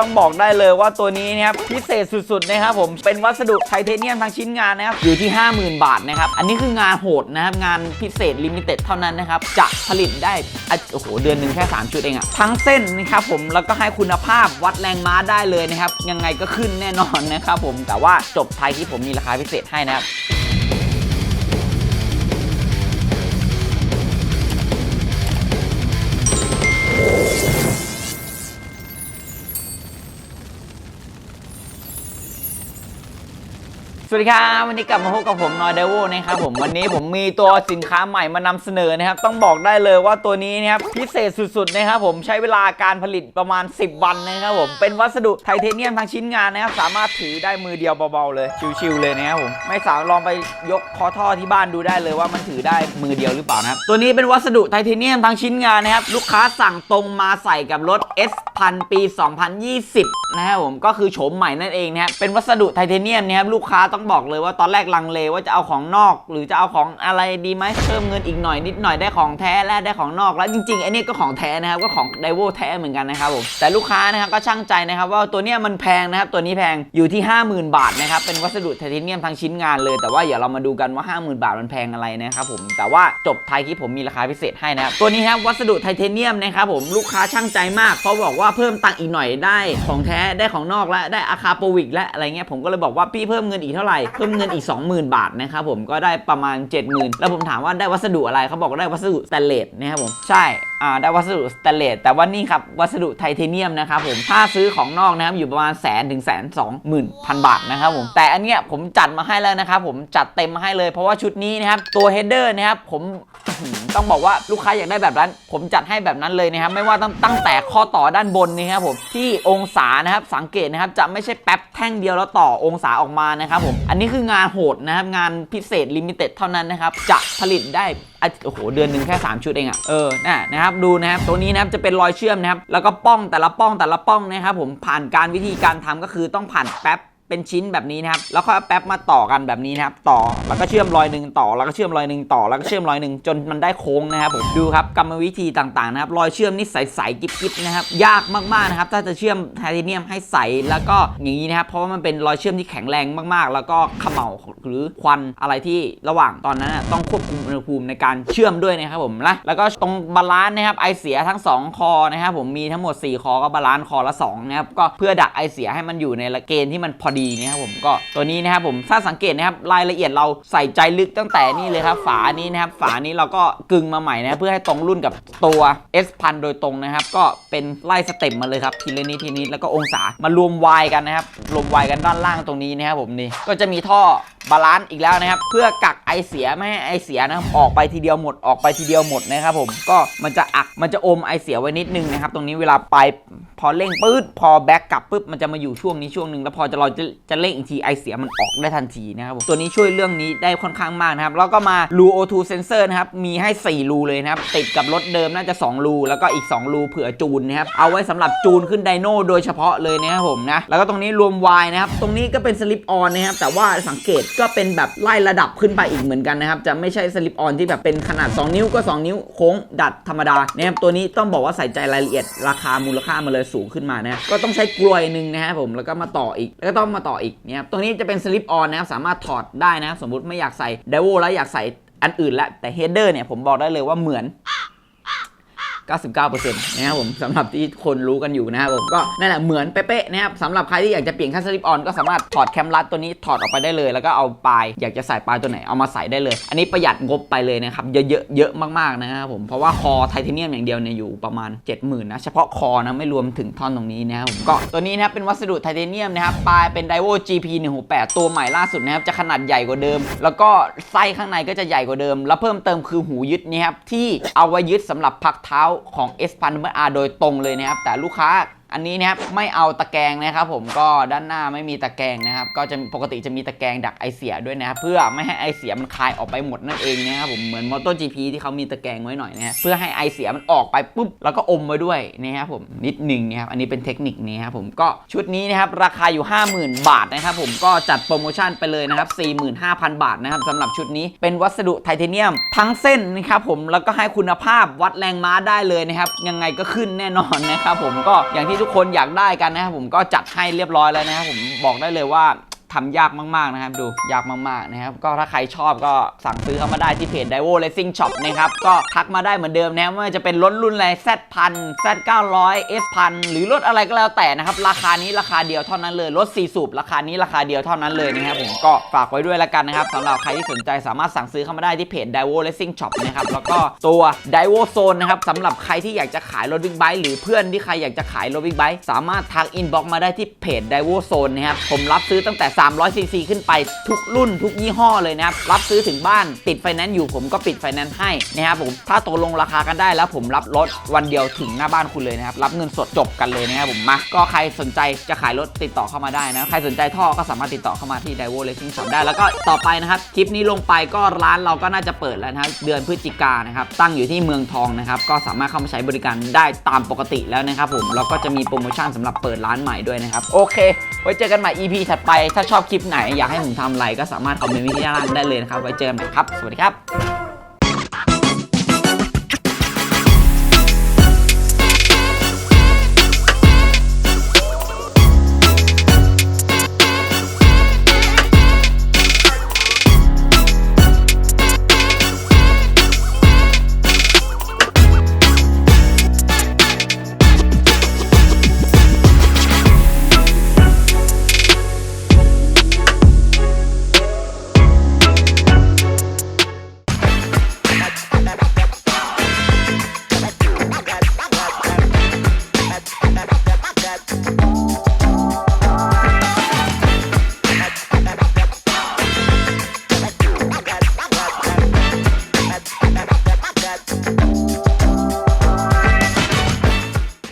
ต้องบอกได้เลยว่าตัวนี้นะครับพิเศษสุดๆนะครับผมเป็นวัสดุไทเทเนียมทั้งชิ้นงานนะครับอยู่ที่ 50,000 บาทนะครับ อันนี้คืองานโหดนะครับ งานพิเศษลิมิเต็ดเท่านั้นนะครับ จะผลิตได้อะโอ้โหเดือนหนึ่งแค่ 3 ชุดเองอะทั้งเส้นนะครับผมแล้วก็ให้คุณภาพวัดแรงม้าได้เลยนะครับ ยังไงก็ขึ้นแน่นอนนะครับผมแต่ว่าจบท้ายที่ผมมีราคาพิเศษให้นะครับ สวัสดีครับวันนี้กลับมาพบกับผมนอยเดวนะครับผมวันนี้ผมมีตัวสินค้าใหม่มานำเสนอนะครับ ต้องบอกได้เลยว่าตัวนี้นะครับพิเศษสุดๆนะครับผมใช้เวลาการผลิตประมาณ 10 วันนะครับผมเป็นวัสดุไทเทเนียมทั้งชิ้นงานนะครับสามารถถือได้มือเดียวเบาๆเลยชิวๆเลยนะครับผมไม่สามารถลองไปยกคอท่อที่บ้านดูได้เลยว่ามันถือได้มือเดียวหรือเปล่านะครับตัวนี้เป็นวัสดุไทเทเนียมทั้งชิ้นงานนะครับลูกค้าสั่งตรงมาใส่กับรถ S พันปี 2020 นะครับผมก็คือโฉมใหม่นั่นเองนะครับเป็นวัสดุไทเทเนียมนะครับลูกค้าต้องบอกเลยว่าตอนแรกลังเลว่าจะเอาของนอก หรือจะเอาของอะไรดีไหมเพิ่มเงินอีกหน่อยนิดหน่อยได้ของแท้และได้ของนอกแล้วจริงๆไอ้นี่ก็ของแท้นะครับก็ของไดโวแท้เหมือนกันนะครับผมแต่ลูกค้านะครับก็ช่างใจนะครับว่าตัวเนี้ยมันแพงนะครับตัวนี้แพงอยู่ที่ 50,000 บาทนะครับเป็นวัสดุไทเทเนียมทั้งชิ้นงานเลย แต่ว่าเดี๋ยวเรามาดูกันว่า 50,000 บาทมันแพงอะไรนะครับผมแต่ว่าจบท้ายคลิปผมมีราคาพิเศษให้นะครับตัวนี้ครับวัสดุไทเทเนียมนะครับผมลูกค้าช่างใจมากเพราบอกว่าเพิ่มตังค์อีกหน่อยได้ของแท้ได้ของนอกและได้อาคาโปวิกและอะไรเงี้ยผมก็เลยบอกว่าพี่เพิ่มเงินอีกเท่าไหร่เพิ่มเงินอีก 20,000 บาทนะครับผมก็ได้ประมาณ 70,000 แล้วผมถามว่าได้วัสดุอะไรเขาบอกว่าได้วัสดุสแตนเลสนะครับผมใช่อ่าได้วัสดุสแตนเลสแต่ว่านี่ครับ วัสดุไทเทเนียมนะครับผมถ้าซื้อของนอกนะครับอยู่ประมาณแสนถึงแสนสองหมื่นพันบาทนะครับผมแต่อันเนี้ยผมจัดมาให้แล้วนะครับผมจัดเต็มมาให้เลย เพราะว่าชุดนี้นะครับตัวเฮดเดอร์นะครับผมต้องบอกว่าลูกค้าอยากได้แบบนั้น ผมจัดให้แบบนั้นเลยนะครับไม่ว่าตั้งตั้งแต่ข้อต่อด้านบนนี่ครับผมที่องศานะครับสังเกตนะครับจะไม่ใช่แป๊บแท่งเดียวแล้วต่อองศาออกมานะครับผมอันนี้คืองานโหดนะครับ งานพิเศษลิมิเต็ดเท่านั้นนะครับ จะผลิตได้อะโอ้โหเดือนหนึ่งแค่ 3 ชุดเองอะ่ะเออน่ะนะครับดูนะครับตัวนี้นะครับจะเป็นรอยเชื่อมนะครับแล้วก็ป้องแต่ละป้องแต่ละป้องนะครับผมผ่านการวิธีการทำก็คือต้องผ่านแป๊บ เป็นชิ้นแบบนี้นะครับ แล้วค่อยแป๊บมาต่อกันแบบนี้นะครับ ต่อ แล้วก็เชื่อมรอยหนึ่งต่อ แล้วก็เชื่อมรอยหนึ่งต่อ แล้วก็เชื่อมรอยหนึ่งจนมันได้โค้งนะครับผม ดูครับกรรมวิธีต่างๆนะครับ รอยเชื่อมนี่ใสๆกิ๊บๆนะครับ ยากมากๆนะครับ ถ้าจะเชื่อมไทเทเนียมให้ใส แล้วก็อย่างนี้นะครับ เพราะว่ามันเป็นรอยเชื่อมที่แข็งแรงมากๆ แล้วก็ขม่าหรือควันอะไรที่ระหว่างตอนนั้นต้องควบคุมอุณหภูมิในการเชื่อมด้วยนะครับผมนะแล้วก็ตรงบาลานซ์นะครับไอเสียทั้งสองคอนะครับผมมีทั้งหมด 4 คอก็บาลานซ์คอละ2นะครับก็เพื่อดักไอเสียให้มันอยู่ในเกณฑ์ที่มันพอดีนะครับผมก็ตัวนี้นะครับผมถ้าสังเกตนะครับรายละเอียดเราใส่ใจลึกตั้งแต่นี่เลยครับ ฝานี้นะครับฝานี้เราก็กึงมาใหม่นะเพื่อให้ตรงรุ่นกับตัว S พันโดยตรงนะครับ ก็เป็นไล่สเต็ปมาเลยครับทีละนิดทีนิดแล้วก็องศามารวมวายกันนะครับรวมวายกันด้านล่างตรงนี้นะครับผมนี่ก็จะมีท่อ บาลานซ์อีกแล้วนะครับ เพื่อกักไอเสียไม่ให้ไอเสียนะครับออกไปทีเดียวหมดออกไปทีเดียวหมดนะครับผมก็มันจะอักมันจะอมไอเสียไว้นิดนึงนะครับตรงนี้เวลาไปพอเร่งปื๊ดพอแบ็กกลับปุ๊บมันจะมาอยู่ช่วงนี้ช่วงหนึ่งแล้วพอจะเราจะจะเร่งอีกทีไอเสียมันออกได้ทันทีนะครับผมตัวนี้ช่วยเรื่องนี้ได้ค่อนข้างมากนะครับแล้วก็มารู O2 sensor นะครับมีให้ 4 รูเลยนะครับติดกับรถเดิมน่าจะ2รูแล้วก็อีก 2 รูเผื่อจูนนะครับเอาไว้สำหรับจูนขึ้นไดโน่โดยเฉพาะเลยนะครับผมนะแล้วก็ตรงนี้รวม Y นะครับตรงนี้ก็เป็นสลิปออนนะครับแต่ว่าสังเกตก็เป็นแบบไล่ระดับขึ้นไปอีกเหมือนกันนะครับ จะไม่ใช่สลิปออนที่แบบเป็นขนาด 2 นิ้วก็ 2 นิ้วโค้งดัดธรรมดานะครับตัวนี้ต้องบอกว่าใส่ใจรายละเอียดราคามูลค่ามันเลยสูงขึ้นมานะก็ต้องใช้กลวยหนึ่งนะครับผมแล้วก็มาต่ออีกแล้วก็ต้องมาต่ออีกเนี่ยตรงนี้จะเป็นสลิปออนนะครับสามารถถอดได้นะ สมมุติไม่อยากใส่เดวแล้วอยากใส่อันอื่นแล้วแต่เฮดเดอร์เนี่ยผมบอกได้เลยว่าเหมือน 99%นะครับผมสำหรับที่คนรู้กันอยู่นะครับผมก็นั่นแหละเหมือนเป๊ะๆนะครับสำหรับใครที่อยากจะเปลี่ยนแค่สลิปออนก็สามารถถอดแคมรัดตัวนี้ถอดออกไปได้เลย แล้วก็เอาปลายอยากจะใส่ปลายตัวไหนเอามาใส่ได้เลย อันนี้ประหยัดงบไปเลยนะครับเยอะๆเยอะมากๆนะครับผมเพราะว่าคอไทเทเนียมอย่างเดียวเนี่ยอยู่ประมาณ 70,000นะเฉพาะคอนะไม่รวมถึงท่อนตรงนี้นะครับผมก็ตัวนี้นะครับเป็นวัสดุไทเทเนียมนะครับปลายเป็นไดโว GP 168ตัวใหม่ล่าสุดนะครับจะขนาดใหญ่กว่าเดิม แล้วก็ไส้ข้างในก็จะใหญ่กว่าเดิม แล้วเพิ่มเติมคือหูยึดนี่ครับที่เอาไว้ยึดสำหรับพักเท้าของ S พันเมอร์อาโดยตรงเลยนะครับ แต่ลูกค้า อันนี้นะครับไม่เอาตะแกรงนะครับผมก็ด้านหน้าไม่มีตะแกรงนะครับ ก็จะปกติจะมีตะแกรงดักไอเสียด้วยนะครับเพื่อไม่ให้ไอเสียมันคายออกไปหมดนั่นเองนะครับผมเหมือนมอเตอร์ GP ที่เขามีตะแกรงไว้หน่อยนะฮะเพื่อให้ไอเสียมันออกไปปุ๊บแล้วก็อมไว้ด้วยนะครับผมนิดหนึ่งนะครับอันนี้เป็นเทคนิคนี้ครับผมก็ชุดนี้นะครับราคาอยู่ 50,000 บาทนะครับผมก็จัดโปรโมชั่นไปเลยนะครับ45,000 บาทนะครับสำหรับชุดนี้เป็นวัสดุไทเทเนียม ทั้งเส้นนะครับผมแล้วก็ให้คุณภาพวัดแรงม้าได้เลยนะครับยังไงก็ขึ้นแน่นอนนะครับผมก็อย่างที่ทุกคนอยากได้กันนะครับผมก็จัดให้เรียบร้อยแล้วนะครับผมบอกได้เลยว่า ทำยากมากๆนะครับดูยากมากๆนะครับก็ถ้าใครชอบก็สั่งซื้อเข้ามาได้ที่เพจ d a i w o Racing Shop นะครับก็ทักมาได้เหมือนเดิมนะไม่ว่าจะเป็นรถรุ่นอะไร Z พัน Z 900 S พันหรือรถอะไรก็แล้วแต่นะครับราคานี้ราคาเดียวเท่านั้นเลยรถ4สูบราคานี้ราคาเดียวเท่านั้นเลยนะครับผมก็ฝากไว้ด้วยละกันนะครับสำหรับใครที่สนใจสามารถสั่งซื้อเข้ามาได้ที่เพจ d a i w o Racing Shop นะครับแล้วก็ตัว d a i w o Zone นะครับสำหรับใครที่อยากจะขายรถบิ๊กไบค์หรือเพื่อนที่ใครอยากจะขายรถบิ๊กไบค์สามารถทักอินบ็อกมาได้ที่เพจ d a i w o Zone นะครับผมรับซื้อตั้งแต่300ซีซีขึ้นไปทุกรุ่นทุกยี่ห้อเลยนะครับ รับซื้อถึงบ้านติดไฟแนนซ์อยู่ผมก็ปิดไฟแนนซ์ให้นะครับผมถ้าตกลงราคากันได้แล้วผมรับรถวันเดียวถึงหน้าบ้านคุณเลยนะครับ รับเงินสดจบกันเลยนะครับผมมาก็ใครสนใจจะขายรถติดต่อเข้ามาได้นะใครสนใจท่อก็สามารถติดต่อเข้ามาที่ d a i w o Racing Shop ได้แล้วก็ต่อไปนะครับคลิปนี้ลงไปก็ร้านเราก็น่าจะเปิดแล้วนะครับเดือนพฤศจิกายนะครับตั้งอยู่ที่เมืองทองนะครับก็สามารถเข้ามาใช้บริการได้ตามปกติแล้วนะครับผมแล้วก็จะมีโปรโมชั่นสำหรับเปิดร้านใหม่ด้วยนะครับโอเค ไว้เจอกันใหม่ EP ถัดไป ถ้าชอบคลิปไหนอยากให้ผมทำอะไรก็สามารถคอมเมนต์ไว้ที่ด้านล่างได้เลยนะครับ ไว้เจอกันใหม่ครับ สวัสดีครับ